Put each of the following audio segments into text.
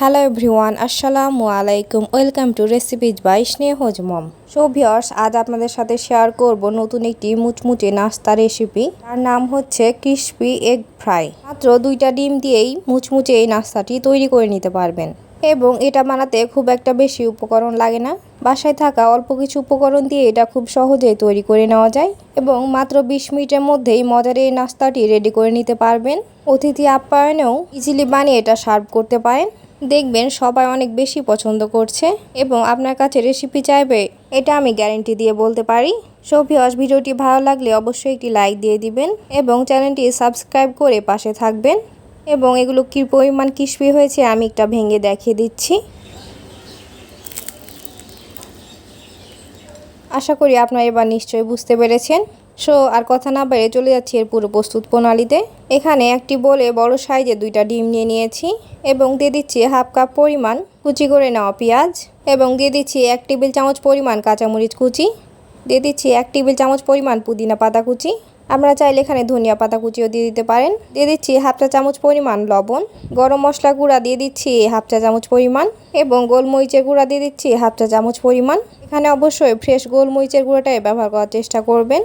Hello everyone আসসালামু আলাইকুম welcome to recipes by Snehaj mom so viewers আজ আপনাদের সাথে শেয়ার করব নতুন একটি মুচমুচে নাস্তা রেসিপি তার নাম হচ্ছে ক্রিসপি এগ ফ্রাই মাত্র দুইটা ডিম দিয়েই মুচমুচে এই নাস্তাটি তৈরি করে নিতে পারবেন। এবং এটা বানাতে খুব একটা বেশি উপকরণ লাগে না। বাসায় থাকা অল্প কিছু উপকরণ দিয়ে এটা খুব সহজেই তৈরি করে নেওয়া যায় এবং মাত্র বিশ মিনিটের মধ্যেই মজার এই নাস্তাটি রেডি করে নিতে পারবেন। অতিথি আপ্যায়নেও ইজিলি বানিয়ে এটা সার্ভ করতে পারেন। দেখবেন সবাই অনেক বেশি পছন্দ করছে এবং আপনার কাছে রেসিপি চাইবে, এটা আমি গ্যারেন্টি দিয়ে বলতে পারি। সো ভিউয়ার্স, ভিডিওটি ভালো লাগলে অবশ্যই একটি লাইক দিয়ে দিবেন এবং চ্যানেলটি সাবস্ক্রাইব করে পাশে থাকবেন। এবং এগুলো কী পরিমাণ কিসপি হয়েছে আমি একটা ভেঙে দেখিয়ে দিচ্ছি। আশা করি আপনারা এবার নিশ্চয়ই বুঝতে পেরেছেন। সো, আর কথা না বেড়ে চলে যাচ্ছি এর পুরো প্রস্তুত প্রণালীতে। এখানে একটি বলে বড় সাইজে দুইটা ডিম নিয়ে নিয়েছি এবং দিয়ে দিচ্ছি হাফ কাপ পরিমাণ কুচি করে নেওয়া পেঁয়াজ এবং দিয়ে দিচ্ছি এক টেবিল চামচ পরিমাণ কাঁচামরিচ কুচি। দিয়ে দিচ্ছি এক টেবিল চামচ পরিমাণ পুদিনা পাতা কুচি। আমরা চাইলে এখানে ধনিয়া পাতা কুচিও দিয়ে দিতে পারেন। দিয়ে দিচ্ছি হাফ চা চামচ পরিমাণ লবণ। গরম মশলা গুঁড়া দিয়ে দিচ্ছি হাফ চা চামচ পরিমাণ এবং গোলমরিচের গুঁড়া দিয়ে দিচ্ছি হাফ চা চামচ পরিমাণ। এখানে অবশ্যই ফ্রেশ গোলমরিচের গুঁড়োটাই ব্যবহার করার চেষ্টা করবেন।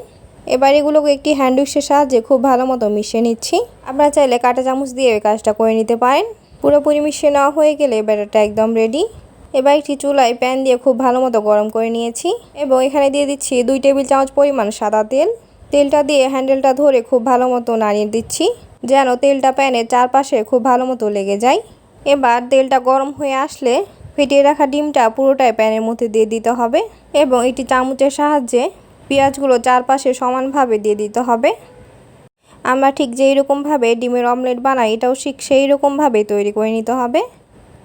এবার এগুলোকে একটি হ্যান্ড উইক্সের সাহায্যে খুব ভালো মতো মিশিয়ে নিচ্ছি। আপনারা চাইলে কাঁটা চামচ দিয়ে ওই কাজটা করে নিতে পারেন। পুরোপুরি মিশিয়ে নেওয়া হয়ে গেলে ব্যাটারটা একদম রেডি। এবার একটি চুলায় প্যান দিয়ে খুব ভালো মতো গরম করে নিয়েছি এবং এখানে দিয়ে দিচ্ছি দুই টেবিল চামচ পরিমাণ সাদা তেল। তেলটা দিয়ে হ্যান্ডেলটা ধরে খুব ভালো মতো নাড়িয়ে দিচ্ছি, যেন তেলটা প্যানের চারপাশে খুব ভালো মতো লেগে যায়। এবার তেলটা গরম হয়ে আসলে ফেটিয়ে রাখা ডিমটা পুরোটাই প্যানের মধ্যে দিয়ে দিতে হবে এবং একটি চামচের সাহায্যে পেঁয়াজগুলো চারপাশে সমানভাবে দিয়ে দিতে হবে। আমরা ঠিক যেই রকমভাবে ডিমের অমলেট বানাই, এটাও ঠিক সেই রকমভাবে তৈরি করে নিতে হবে।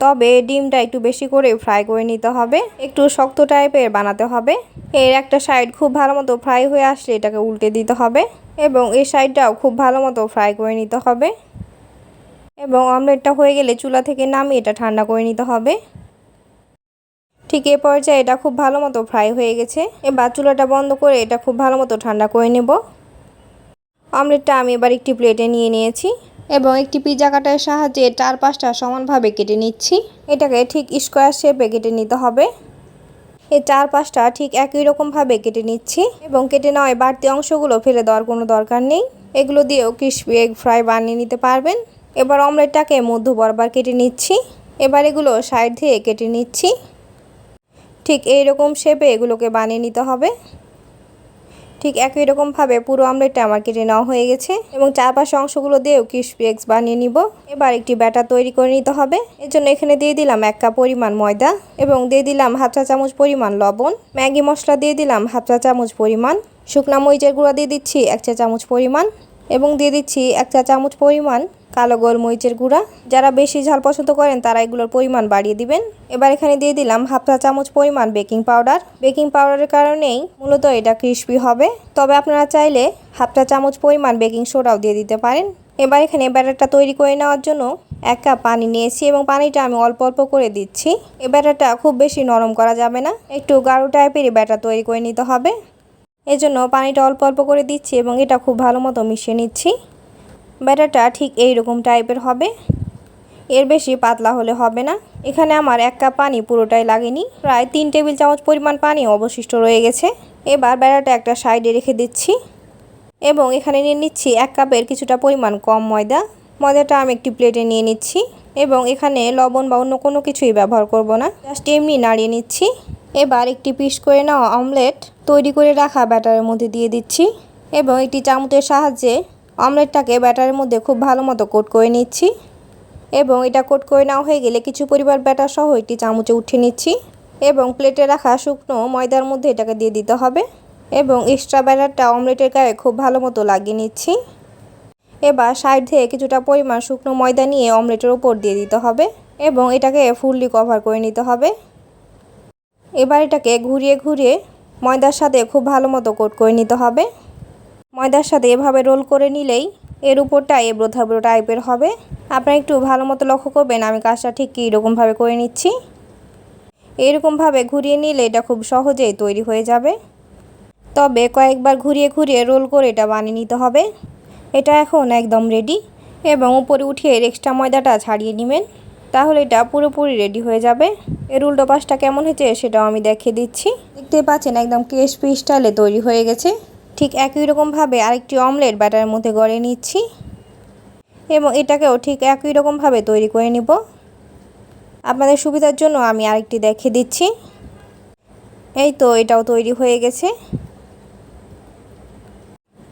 তবে ডিমটা একটু বেশি করে ফ্রাই করে নিতে হবে। একটু শক্ত টাইপের বানাতে হবে। এর একটা সাইড খুব ভালো মতো ফ্রাই হয়ে আসলে এটাকে উল্টে দিতে হবে এবং এই সাইডটাও খুব ভালো মতো ফ্রাই করে নিতে হবে। এবং অমলেটটা হয়ে গেলে চুলা থেকে নামিয়ে এটা ঠান্ডা করে নিতে হবে। ঠিক এ পর্যায়ে এটা খুব ভালো মতো ফ্রাই হয়ে গেছে। এবার চুলাটা বন্ধ করে এটা খুব ভালো মতো ঠান্ডা করে নেব। অমলেটটা আমি এবার একটি প্লেটে নিয়ে নিয়েছি। এবং একটি পিজা কাটার সাহায্যে চার পাঁচটা সমানভাবে কেটে নিচ্ছি। এটাকে ঠিক স্কোয়ার শেপে কেটে নিতে হবে। এই চার পাঁচটা ঠিক একই রকমভাবে কেটে নিচ্ছি এবং কেটে নেওয়ায় বাড়তি অংশগুলো ফেলে দেওয়ার কোনো দরকার নেই। এগুলো দিয়েও ক্রিসপি এগ ফ্রাই বানিয়ে নিতে পারবেন। এবার অমলেটটাকে মধ্য বরাবর কেটে নিচ্ছি। এবার এগুলো সাইড দিয়ে কেটে নিচ্ছি। ঠিক এই রকম শেপে এগুলোকে বানিয়ে নিতে হবে। ঠিক একই রকমভাবে পুরো আমলেটটা আমার কেটে নেওয়া হয়ে গেছে এবং চারপাশে অংশগুলো দিয়েও ক্রিসপি এগস বানিয়ে নিব। এবার একটি ব্যাটার তৈরি করে নিতে হবে। এর জন্য এখানে দিয়ে দিলাম এক কাপ পরিমাণ ময়দা এবং দিয়ে দিলাম হাফ চা চামচ পরিমাণ লবণ। ম্যাগি মশলা দিয়ে দিলাম হাফ চা চামচ পরিমাণ। শুকনা মরিচের গুঁড়া দিয়ে দিচ্ছি এক চা চামচ পরিমাণ এবং দিয়ে দিচ্ছি এক চা চামচ পরিমাণ কালো গোলমরিচের গুঁড়া। যারা বেশি ঝাল পছন্দ করেন, তারা এগুলোর পরিমাণ বাড়িয়ে দিবেন। এবার এখানে দিয়ে দিলাম হাফ চা চামচ পরিমাণ বেকিং পাউডার। বেকিং পাউডারের কারণেই মূলত এটা ক্রিস্পি হবে। তবে আপনারা চাইলে হাফ চা চামচ পরিমাণ বেকিং সোডাও দিয়ে দিতে পারেন। এবার এখানে ব্যাটারটা তৈরি করে নেওয়ার জন্য এক কাপ পানি নিয়েছি এবং পানিটা আমি অল্প অল্প করে দিচ্ছি। এ ব্যাটারটা খুব বেশি নরম করা যাবে না। একটু গাঢ় টাইপেরই ব্যাটার তৈরি করে নিতে হবে। এজন্য পানিটা অল্প অল্প করে দিচ্ছি এবং এটা খুব ভালো মতো মিশিয়ে নিচ্ছি। ব্যাটারটা ঠিক এই রকম টাইপের হবে। এর বেশি পাতলা হলে হবে না। এখানে আমার এক কাপ পানি পুরোটাই লাগেনি। প্রায় তিন টেবিল চামচ পরিমাণ পানি অবশিষ্ট রয়ে গেছে। এবার ব্যাটারটা একটা সাইডে রেখে দিচ্ছি এবং এখানে নিয়ে নিচ্ছি এক কাপের কিছুটা পরিমাণ কম ময়দা। ময়দাটা আমি একটি প্লেটে নিয়ে নিচ্ছি এবং এখানে লবণ বা অন্য কোনো কিছুই ব্যবহার করব না। জাস্ট এমনি নাড়িয়ে নিচ্ছি। এবার একটি পিস করে নেওয়া অমলেট তৈরি করে রাখা ব্যাটারের মধ্যে দিয়ে দিচ্ছি এবং একটি চামচের সাহায্যে অমলেটটাকে ব্যাটারের মধ্যে খুব ভালো মতো কোট করে নিচ্ছি এবং এটা কোট করে নেওয়া হয়ে গেলে কিছু পরিবার ব্যাটার সহ একটি চামচে উঠে নিচ্ছি এবং প্লেটে রাখা শুকনো ময়দার মধ্যে এটাকে দিয়ে দিতে হবে এবং এক্সট্রা ব্যাটারটা অমলেটের গায়ে খুব ভালো মতো লাগিয়ে নিচ্ছি। এবার সাইড থেকে কিছুটা পরিমাণ শুকনো ময়দা নিয়ে অমলেটের ওপর দিয়ে দিতে হবে এবং এটাকে ফুললি কভার করে নিতে হবে। এবার এটাকে ঘুরিয়ে ঘুরিয়ে ময়দার সাথে খুব ভালো মতো কোট করে নিতে হবে। ময়দার সাথে এভাবে রোল করে নিলেই এর উপরটা এবড়ো থাবড়ো টাইপের হবে। আপনারা একটু ভালো মতো লক্ষ্য করবেন, আমি কাজটা ঠিক কীরকমভাবে করে নিচ্ছি। এরকমভাবে ঘুরিয়ে নিলে এটা খুব সহজেই তৈরি হয়ে যাবে। তবে কয়েকবার ঘুরিয়ে ঘুরিয়ে রোল করে এটা বানিয়ে নিতে হবে। এটা এখন একদম রেডি এবং উপরে উঠিয়ে এক্সট্রা ময়দাটা ছাড়িয়ে নেবেন, তাহলে এটা পুরোপুরি রেডি হয়ে যাবে। এর উল্টো পাশটা কেমন হয়েছে সেটাও আমি দেখিয়ে দিচ্ছি। দেখতে পাচ্ছেন একদম কেশ স্টাইলে তৈরি হয়ে গেছে। ঠিক একই রকমভাবে আরেকটি অমলেট ব্যাটারের মধ্যে গড়ে নিচ্ছি। এবং এটাকেও ঠিক একই রকমভাবে তৈরি করে নিব। আপনাদের সুবিধার জন্য আমি আরেকটি দেখিয়ে দিচ্ছি। এই তো এটাও তৈরি হয়ে গেছে।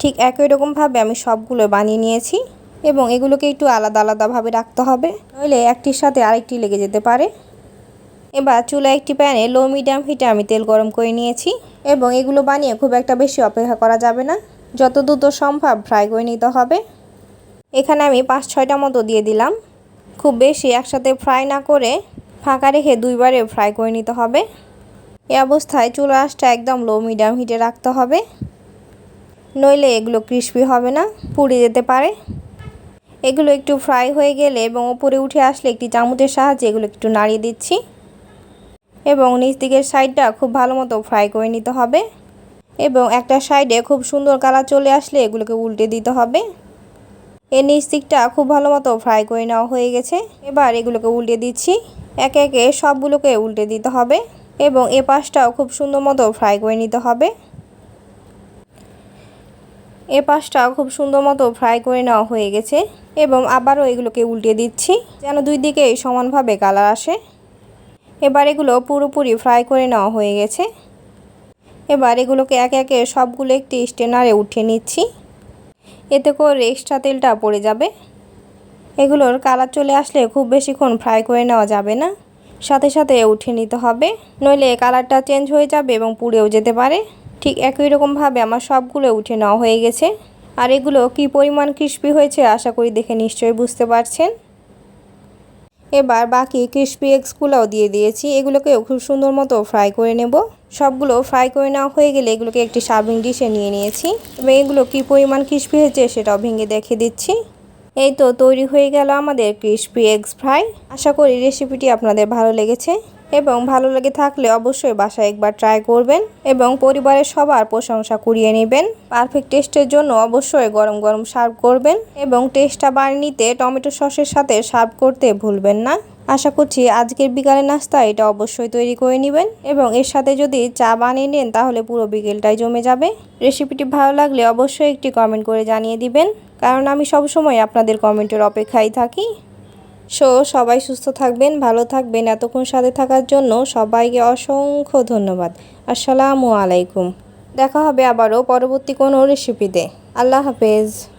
ঠিক একই রকমভাবে আমি সবগুলো বানিয়ে নিয়েছি এবং এগুলোকে একটু আলাদা আলাদাভাবে রাখতে হবে। নইলে একটির সাথে আরেকটি লেগে যেতে পারে। এবার চুলা একটি প্যানে লো মিডিয়াম হিটে আমি তেল গরম করে নিয়েছি এবং এগুলো বানিয়ে খুব একটা বেশি অপেক্ষা করা যাবে না। যত দ্রুত সম্ভব ফ্রাই করে নিতে হবে। এখানে আমি পাঁচ ছয়টা মতো দিয়ে দিলাম। খুব বেশি একসাথে ফ্রাই না করে ফাঁকা রেখে দুইবারে ফ্রাই করে নিতে হবে। এ অবস্থায় চুলা আঁচটা একদম লো মিডিয়াম হিটে রাখতে হবে। নইলে এগুলো ক্রিস্পি হবে না, পুড়ে যেতে পারে। এগুলো একটু ফ্রাই হয়ে গেলে এবং উপরে উঠে আসলে একটি চামচের সাহায্যে এগুলো একটু নাড়িয়ে দিচ্ছি। এবং নিচ দিকের সাইডটা খুব ভালো মতো ফ্রাই করে নিতে হবে। এবং একটা সাইডে খুব সুন্দর কালার চলে আসলে এগুলোকে উল্টে দিতে হবে। এর নিচ দিকটা খুব ভালো মতো ফ্রাই করে নেওয়া হয়ে গেছে। এবার এগুলোকে উল্টে দিচ্ছি। একে একে সবগুলোকে উল্টে দিতে হবে এবং এ পাশটাও খুব সুন্দর মতো ফ্রাই করে নিতে হবে। এ পাশটাও খুব সুন্দর মতো ফ্রাই করে নেওয়া হয়ে গেছে। এবং আবারও এগুলোকে উল্টে দিচ্ছি যেন দুই দিকে সমানভাবে কালার আসে। এবার এগুলো পুরোপুরি ফ্রাই করে নেওয়া হয়ে গেছে। এবার এগুলোকে একে একে সবগুলো একটি স্টেনারে উঠিয়ে নিচ্ছি। এতে করে এক্সট্রা তেলটা পড়ে যাবে। এগুলোর কালার চলে আসলে খুব বেশিক্ষণ ফ্রাই করে নেওয়া যাবে না। সাথে সাথে উঠে নিতে হবে। নইলে কালারটা চেঞ্জ হয়ে যাবে এবং পুড়েও যেতে পারে। ঠিক একই রকমভাবে আমার সবগুলো উঠে নেওয়া হয়ে গেছে। আর এগুলো কি পরিমাণ ক্রিস্পি হয়েছে আশা করি দেখে নিশ্চয়ই বুঝতে পারছেন। এবার বাকি ক্রিস্পি এগসগুলোও দিয়ে দিয়েছি। এগুলোকেও খুব সুন্দর মতো ফ্রাই করে নেব। সবগুলো ফ্রাই করে নেওয়া হয়ে গেলে এগুলোকে একটি সার্ভিং ডিশে নিয়ে নিয়েছি। এবং এগুলো কী পরিমাণ ক্রিস্পি হয়েছে সেটাও ভেঙে দেখে দিচ্ছি। এই তো তৈরি হয়ে গেল আমাদের ক্রিস্পি এগস ফ্রাই আশা করি রেসিপিটি আপনাদের ভালো লেগেছে। এবং ভালো লেগে থাকলে অবশ্যই বাসায় একবার ট্রাই করবেন এবং পরিবারের সবার প্রশংসা কুড়িয়ে নেবেন। পারফেক্ট টেস্টের জন্য অবশ্যই গরম গরম সার্ভ করবেন এবং টেস্টটা বাড়িয়ে নিতে টমেটো সসের সাথে সার্ভ করতে ভুলবেন না। আশা করছি আজকের বিকালের নাস্তা এটা অবশ্যই তৈরি করে নেবেন এবং এর সাথে যদি চা বানিয়ে নেন তাহলে পুরো বিকেলটাই জমে যাবে। রেসিপিটি ভালো লাগলে অবশ্যই একটি কমেন্ট করে জানিয়ে দিবেন, কারণ আমি সবসময় আপনাদের কমেন্টের অপেক্ষায় থাকি। সো সবাই সুস্থ থাকবেন, ভালো থাকবেন। এতক্ষণ সাথে থাকার জন্য সবাইকে অসংখ্য ধন্যবাদ। আসসালামু আলাইকুম। দেখা হবে আবারও পরবর্তী কোনো রেসিপিতে আল্লাহ হাফেজ।